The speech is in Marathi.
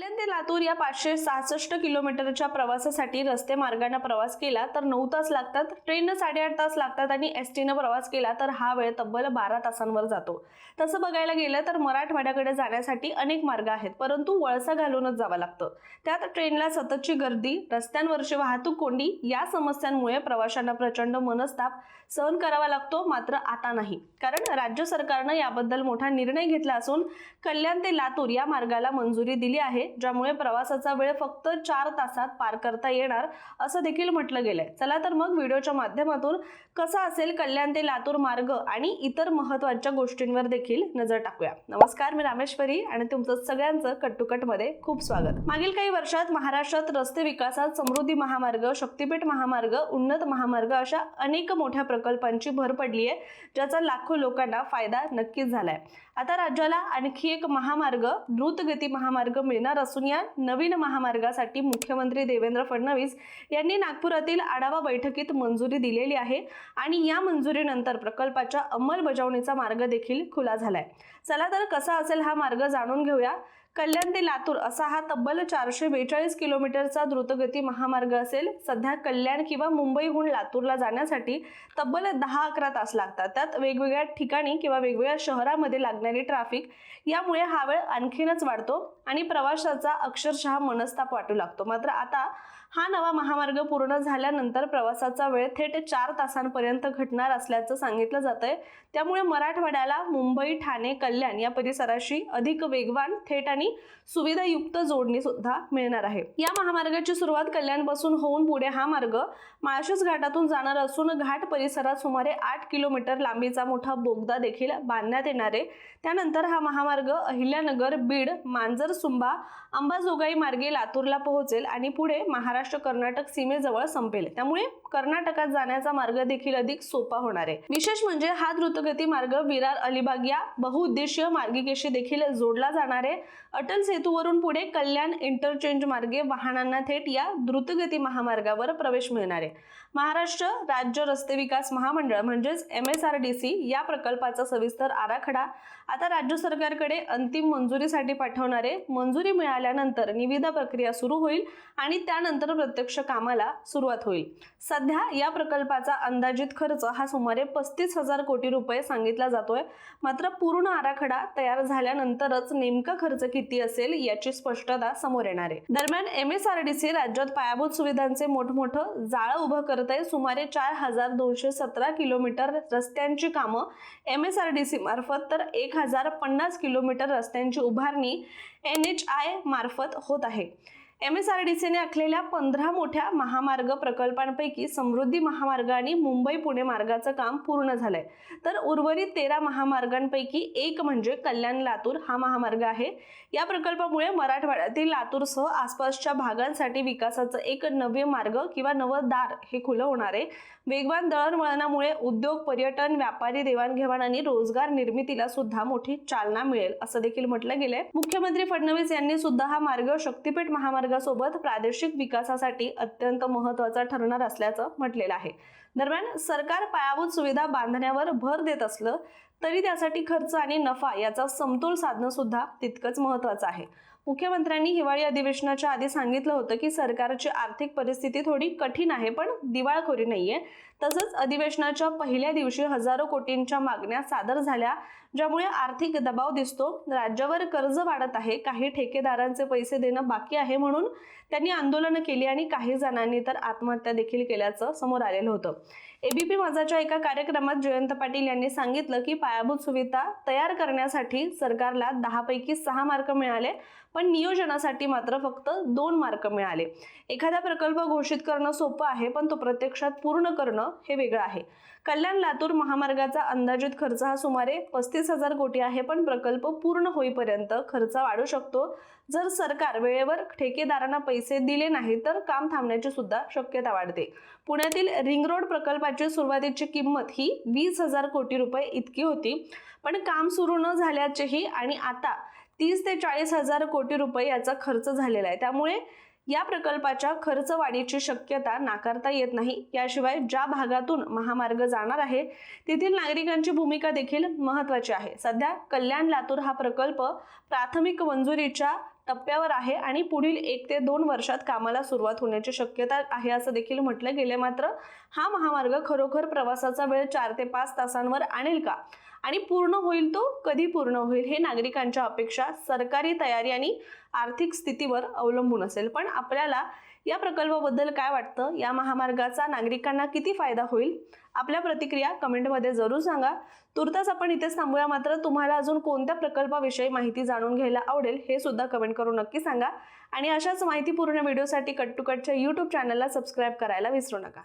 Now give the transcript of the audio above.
कल्याण ते लातूर या पाचशे सहासष्ट किलोमीटरच्या प्रवासासाठी रस्ते मार्गाने प्रवास केला तर नऊ तास लागतात ट्रेननं साडेआठ तास लागतात आणि एस टीनं प्रवास केला तर हा वेळ तब्बल बारा तासांवर जातो. तसं बघायला गेलं तर मराठवाड्याकडे जाण्यासाठी अनेक मार्ग आहेत परंतु वळसा घालूनच जावं लागतं. त्यात ट्रेनला सततची गर्दी रस्त्यांवरची वाहतूक कोंडी या समस्यांमुळे प्रवाशांना प्रचंड मनस्ताप सहन करावा लागतो मात्र आता नाही. कारण राज्य सरकारनं याबद्दल मोठा निर्णय घेतला असून कल्याण ते लातूर या मार्गाला मंजुरी दिली आहे. ज्यामुळे प्रवासाचा वेळ फक्त चार तासात पार करता येणार असं देखील म्हटलं गेलंय. चला तर मग व्हिडिओच्या माध्यमातून कसा असेल कल्याण ते लातूर मार्ग आणि इतर महत्त्वाच्या गोष्टींवर देखील नजर टाकूया. नमस्कार मी रामेश्वरी आणि तुमचं सगळ्यांचं कटमध्ये खूप स्वागत. मागील काही वर्षात महाराष्ट्रात रस्ते विकासात समृद्धी महामार्ग शक्तीपीठ महामार्ग उन्नत महामार्ग अशा अनेक मोठ्या प्रकल्पांची भर पडली आहे ज्याचा लाखो लोकांना फायदा नक्कीच झालाय. आता राज्याला आणखी एक महामार्ग द्रुतगती महामार्ग मिळणार असून या नवीन महामार्गासाठी मुख्यमंत्री देवेंद्र फडणवीस यांनी नागपुरातील आढावा बैठकीत मंजुरी दिलेली आहे आणि या मंजुरीनंतर प्रकल्पाच्या अंमलबजावणीचा मार्ग देखील खुला झालाय. चला तर कसा असेल हा मार्ग जाणून घेऊया. कल्याण ते लातूर असा हा तब्बल चारशे बेचाळीस किलोमीटरचा द्रुतगती महामार्ग असेल. सध्या कल्याण किंवा मुंबईहून लातूरला जाण्यासाठी तब्बल दहा अकरा तास लागतात. त्यात वेगवेगळ्या ठिकाणी किंवा वेगवेगळ्या शहरामध्ये लागणारी ट्रॅफिक यामुळे हा वेळ आणखीनच वाढतो आणि माणसाचा अक्षरशः मनस्ताप वाटू लागतो. मात्र आता हा नवा महामार्ग पूर्ण झाल्यानंतर प्रवासाचा वेळ थेट चार तासांपर्यंत घटणार असल्याचं सांगितलं जात आहे त्यामुळे मराठवाड्याला मुंबई ठाणे कल्याण या परिसराशी अधिक वेगवान थेट आणि सुविधायुक्त जोडणी सुद्धा मिळणार आहे. या महामार्गाची सुरुवात कल्याणपासून होऊन पुढे हा मार्ग माळशेस घाटातून जाणार असून घाट परिसरात सुमारे आठ किलोमीटर लांबीचा मोठा बोगदा देखील बांधण्यात येणार आहे. त्यानंतर हा महामार्ग अहिल्यानगर बीड मांजर सुंबा अंबाजोगाई मार्गे लातूरला पोहोचेल आणि पुढे महाराष्ट्र कर्नाटक सीमेजवळ संपेल. त्यामुळे कर्नाटकात जाण्याचा मार्ग देखील अधिक सोपा होणार आहे. विशेष म्हणजे हा द्रुतगती मार्ग विरार अलिबाग या बहुउद्देशीय मार्गिकेशी देखील जोडला जाणार आहे. अटल सेतूवरून पुढे कल्याण इंटरचेंज मार्गे वाहनांना थेट या द्रुतगती महामार्गावर प्रवेश मिळणार आहे. महाराष्ट्र राज्य रस्ते विकास महामंडळ म्हणजेच M S R D C या प्रकल्पाचा सविस्तर आराखडा आता राज्य सरकारकडे अंतिम मंजुरीसाठी पाठवणार आहे. मंजुरी मिळाल्यानंतर निविदा प्रक्रिया सुरू होईल आणि त्यानंतर प्रत्यक्ष कामाला सुरुवात होईल. सध्या या प्रकल्पाचा अंदाजित खर्च हा सुमारे पस्तीस हजार कोटी रुपये सांगितला जातोय. मात्र पूर्ण आराखडा तयार झाल्यानंतरच नेमका खर्च किती असेल याची स्पष्टता समोर येणार आहे. दरम्यान M S R D C राज्यात पायाभूत सुविधांचे मोठमोठं जाळं उभं करत आहे सुमारे चार हजार दोनशे सतरा किलोमीटर रस्त्यांची कामं. M S R D C मार्फत तर एक हजार पन्नास किलोमीटर रस्त्यांची उभारणी एन एच आय मार्फत होत आहे. एम एस आर डी सीने आखलेल्या पंधरा मोठ्या महामार्ग प्रकल्पांपैकी समृद्धी महामार्ग आणि मुंबई पुणे मार्गाचं काम पूर्ण झालंय. तर उर्वरित तेरा महामार्गांपैकी एक म्हणजे कल्याण लातूर हा महामार्ग आहे. या प्रकल्पामुळे मराठवाड्यातील लातूरसह आसपासच्या भागांसाठी विकासाचं एक नवे मार्ग किंवा नवं दार हे खुलं होणार आहे. वेगवान दळणवळणामुळे उद्योग पर्यटन व्यापारी देवाणघेवाण आणि रोजगार निर्मितीला सुद्धा मोठी चालना मिळेल असं देखील म्हटलं गेलंय. मुख्यमंत्री फडणवीस यांनी सुद्धा हा मार्ग शक्तीपीठ महामार्गासोबत प्रादेशिक विकासासाठी अत्यंत महत्त्वाचा ठरणार असल्याचं म्हटलेलं आहे. दरम्यान सरकार पायाभूत सुविधा बांधण्यावर भर देत असलं तरी त्यासाठी खर्च आणि नफा याचा समतोल साधणं सुद्धा तितकंच महत्वाचं आहे. मुख्यमंत्र्यांनी हिवाळी अधिवेशनाच्या आधी सांगितलं होतं की सरकारची आर्थिक परिस्थिती थोडी कठीण आहे पण दिवाळखोरी नाहीये. तसंच अधिवेशनाच्या पहिल्या दिवशी हजारो कोटींच्या मागण्या सादर झाल्या ज्यामुळे आर्थिक दबाव दिसतो. राज्यावर कर्ज वाढत आहे काही ठेकेदारांचे पैसे देणं बाकी आहे म्हणून त्यांनी आंदोलनं केली आणि काही जणांनी तर आत्महत्या देखील केल्याचं समोर आलेलं होतं. एबीपी माझाच्या एका कार्यक्रमात जयंत पाटील यांनी सांगितलं की पायाभूत सुविधा तयार करण्यासाठी सरकारला दहापैकी सहा मार्क मिळाले पण नियोजनासाठी मात्र फक्त दोन मार्क मिळाले. एखादा प्रकल्प घोषित करणं सोपं आहे पण तो प्रत्यक्षात पूर्ण करणं हे वेगळं आहे. कल्याण लातूर महामार्गाचा अंदाजित खर्च हा सुमारे पस्तीस हजार कोटी आहे पण प्रकल्प पूर्ण होईपर्यंत खर्च वाढू शकतो. जर सरकार वेळेवर ठेकेदारांना पैसे दिले नाही तर काम थांबण्याची सुद्धा शक्यता वाढते. पुण्यातील रिंग रोड प्रकल्पाची सुरुवातीची किंमत ही वीस हजार कोटी रुपये इतकी होती. पण काम सुरू न झाल्याचेही आणि आता तीस ते चाळीस हजार कोटी रुपये याचा खर्च झालेला आहे. त्यामुळे या प्रकल्पाच्या खर्च वाढीची शक्यता नाकारता येत नाही. याशिवाय ज्या भागातून महामार्ग जाणार आहे तेथील नागरिकांची भूमिका देखील महत्वाची आहे. सध्या कल्याण लातूर हा प्रकल्प प्राथमिक मंजुरीच्या टप्प्यावर आहे आणि पुढील एक ते दोन वर्षात कामाला सुरुवात होण्याची शक्यता आहे असं देखील म्हटलं गेले मात्र हा महामार्ग खरोखर प्रवासाचा वेळ चार ते पाच तासांवर आणेल का? आणि पूर्ण होईल तो? कधी पूर्ण होईल? हे नागरिकांच्या अपेक्षा सरकारी तयारी आणि आर्थिक स्थितीवर अवलंबून असेल. पण आपल्याला या प्रकल्पाबद्दल काय वाटतं? या महामार्गाचा नागरिकांना किती फायदा होईल? आपल्या प्रतिक्रिया कमेंटमध्ये जरूर सांगा. तुर्तास आपण इथेच थांबूया. मात्र तुम्हाला अजून कोणत्या प्रकल्पाविषयी माहिती जाणून घ्यायला आवडेल हे सुद्धा कमेंट करून नक्की सांगा. आणि अशाच माहितीपूर्ण व्हिडिओसाठी कट टू कटच्या यूट्यूब चॅनलला सबस्क्राईब करायला विसरू नका.